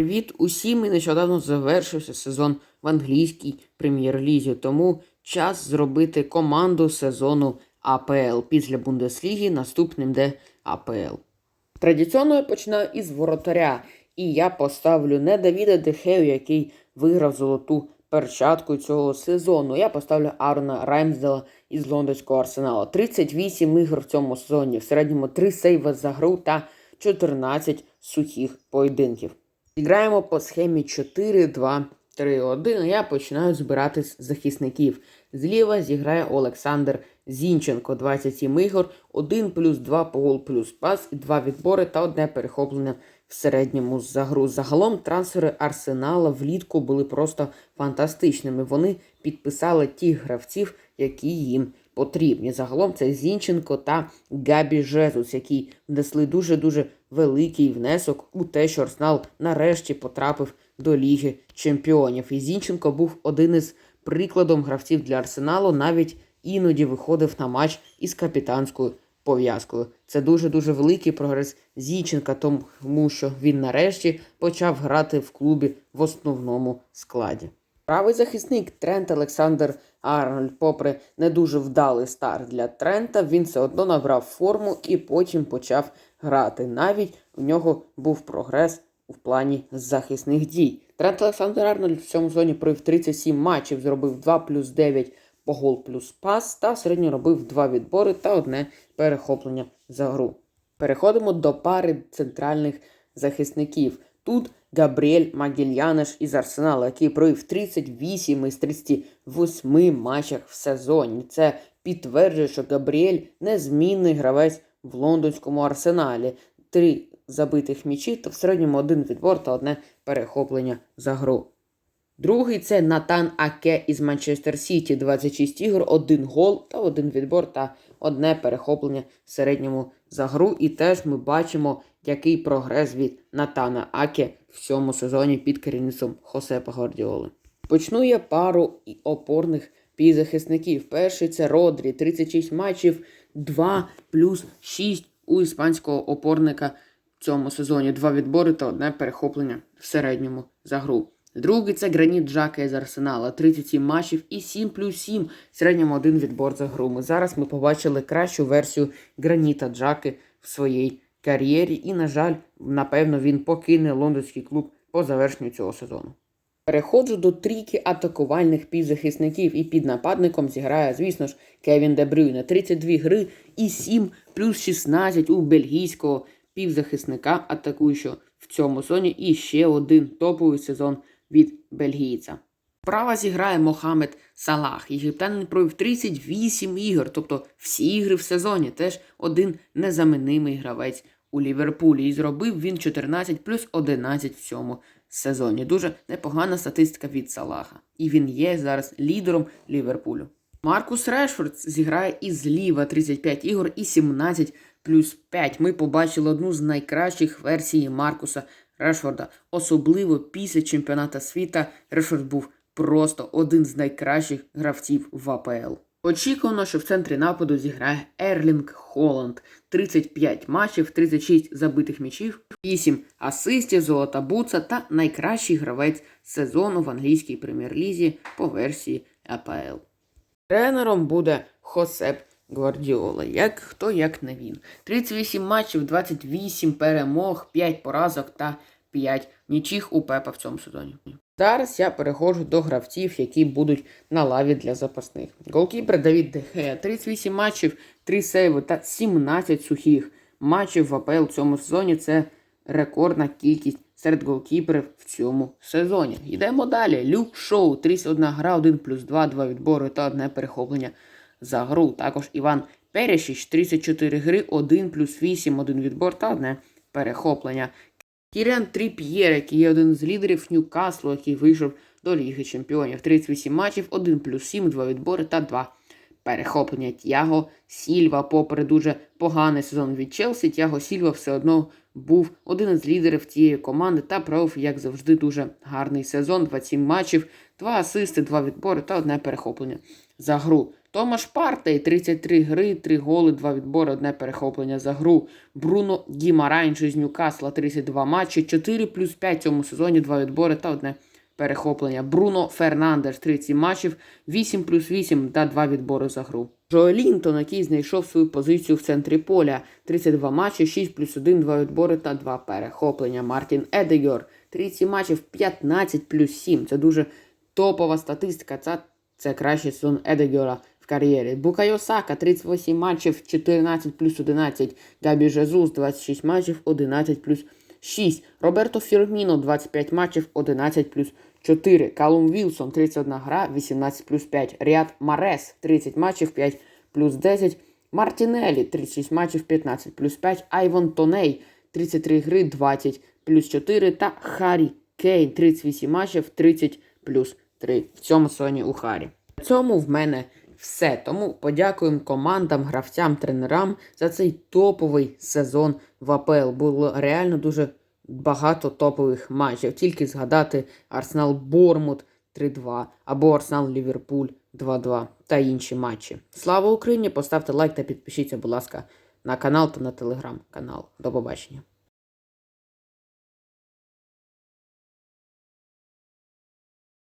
Привіт усім і нещодавно завершився сезон в англійській прем'єр-лізі, тому час зробити команду сезону АПЛ. Після Бундесліги наступним де АПЛ. Традиційно я починаю із воротаря, і я поставлю не Давіда Дехею, який виграв золоту перчатку цього сезону. Я поставлю Арона Раймсдела із лондонського арсеналу. 38 ігор в цьому сезоні, в середньому 3 сейви за гру та 14 сухих поєдинків. Граємо по схемі 4-2-3-1. Я починаю збирати захисників. Зліва зіграє Олександр Зінченко, 27 ігор, 1 плюс 2 погол плюс пас, 2 відбори та одне перехоплення в середньому за гру. Загалом трансфери Арсенала влітку були просто фантастичними. Вони підписали тих гравців, які їм потрібні. Загалом це Зінченко та Габі Жезус, які внесли дуже-дуже великий внесок у те, що Арсенал нарешті потрапив до Ліги Чемпіонів. І Зінченко був один із прикладом гравців для Арсеналу, навіть іноді виходив на матч із капітанською пов'язкою. Це дуже-дуже великий прогрес Зінченка, тому що він нарешті почав грати в клубі в основному складі. Правий захисник Трент Олександр Арнольд, попри не дуже вдалий старт для Трента, він все одно набрав форму і потім почав грати. Навіть у нього був прогрес у плані захисних дій. Трент Олександр Арнольд в цьому зоні провів 37 матчів, зробив 2 плюс 9 по гол плюс пас та середньо робив 2 відбори та одне перехоплення за гру. Переходимо до пари центральних захисників. Тут Габріель Магільянеш із Арсенала, який провів 38 із 38 матчах в сезоні. Це підтверджує, що Габріель незмінний гравець в лондонському арсеналі. Три забитих м'ячі то в середньому один відбор та одне перехоплення за гру. Другий це Натан Аке із Манчестер Сіті, 26 ігор, один гол та один відбор та одне перехоплення в середньому за гру. І теж ми бачимо, який прогрес від Натана Аке в цьому сезоні під керівництвом Хосепа Гвардіоли. Почну я пару опорних півзахисників. Перший це Родрі, 36 матчів, 2 плюс 6 у іспанського опорника в цьому сезоні. Два відбори та одне перехоплення в середньому за гру. Другий це Граніт Джака із Арсенала. 37 матчів і 7 плюс 7. В середньому один відбор за гру. Ми зараз ми побачили кращу версію Граніта Джаки в своїй кар'єрі. І, на жаль, напевно, він покине лондонський клуб по завершенню цього сезону. Переходжу до трійки атакувальних півзахисників і під нападником зіграє, звісно ж, Кевін Де Брюйне. 32 гри і 7 плюс 16 у бельгійського півзахисника атакуючого в цьому сезоні. І ще один топовий сезон від бельгійця. Права зіграє Мохамед Салах. Єгиптянин провів 38 ігор, тобто всі ігри в сезоні. Теж один незамінимий гравець у Ліверпулі. І зробив він 14 плюс 11 в цьому сезоні. Дуже непогана статистика від Салаха. І він є зараз лідером Ліверпулю. Маркус Решфорд зіграє і зліва 35 ігор і 17 плюс 5. Ми побачили одну з найкращих версій Маркуса Решфорда. Особливо після чемпіоната світа Решфорд був просто один з найкращих гравців в АПЛ. Очікувано, що в центрі нападу зіграє Ерлінг Холланд. 35 матчів, 36 забитих м'ячів, 8 асистів, золота буца та найкращий гравець сезону в англійській прем'єр-лізі по версії АПЛ. Тренером буде Хосеп Гвардіола. Як хто, як не він. 38 матчів, 28 перемог, 5 поразок та 5 нічих у Пепа в цьому сезоні. Зараз я переходжу до гравців, які будуть на лаві для запасних. Голкіпер Давід Дехея, 38 матчів, 3 сейви та 17 сухих матчів в АПЛ в цьому сезоні. Це рекордна кількість серед голкіперів в цьому сезоні. Йдемо далі. Люк Шоу, 31 гра, 1 плюс 2, 2 відбори та одне перехоплення за гру. Також Іван Перешіч, 34 гри, 1 плюс 8, 1 відбор та одне перехоплення. Кіріан Тріп'єр, який є один з лідерів Ньюкаслу, який вийшов до Ліги Чемпіонів. 38 матчів, 1 плюс 7, 2 відбори та 2 перехоплення. Тяго Сільва, попри дуже поганий сезон від Челсі, Тяго Сільва все одно був один із лідерів цієї команди та провів, як завжди, дуже гарний сезон. 27 матчів, 2 асисти, 2 відбори та одне перехоплення за гру. Томаш Партей 33 гри, 3 голи, 2 відбори, 1 перехоплення за гру. Бруно Гімарайнш із Ньюкасла 32 матчі, 4 плюс 5 в цьому сезоні, 2 відбори та 1 перехоплення. Бруно Фернандеш 30 матчів, 8 плюс 8 та 2 відбори за гру. Джо Лінтон, який знайшов свою позицію в центрі поля, 32 матчі, 6 плюс 1, 2 відбори та 2 перехоплення. Мартін Едегор, 30 матчів, 15 плюс 7. Це дуже топова статистика. Це, це кращий сезон Едегора в кар'єрі. Букайо Сака, 38 матчів, 14 плюс 11. Габі Жезус, 26 матчів, 11 плюс 6. Роберто Фірміно, 25 матчів, 11 плюс 4. Калум Вілсон, 31 гра, 18 плюс 5. Ріад Марес, 30 матчів, 5 плюс 10. Мартінелі, 36 матчів, 15 плюс 5. Айвон Тоней, 33 гри, 20 плюс 4. Та Харі Кейн, 38 матчів, 30 плюс 3. В цьому сезоні у Харі. На цьому в мене все. Тому подякуємо командам, гравцям, тренерам за цей топовий сезон в АПЛ. Було реально дуже багато топових матчів. Тільки згадати Арсенал Бормут 3-2 або Арсенал Ліверпуль 2-2 та інші матчі. Слава Україні! Поставте лайк та підпишіться, будь ласка, на канал та на телеграм-канал. До побачення.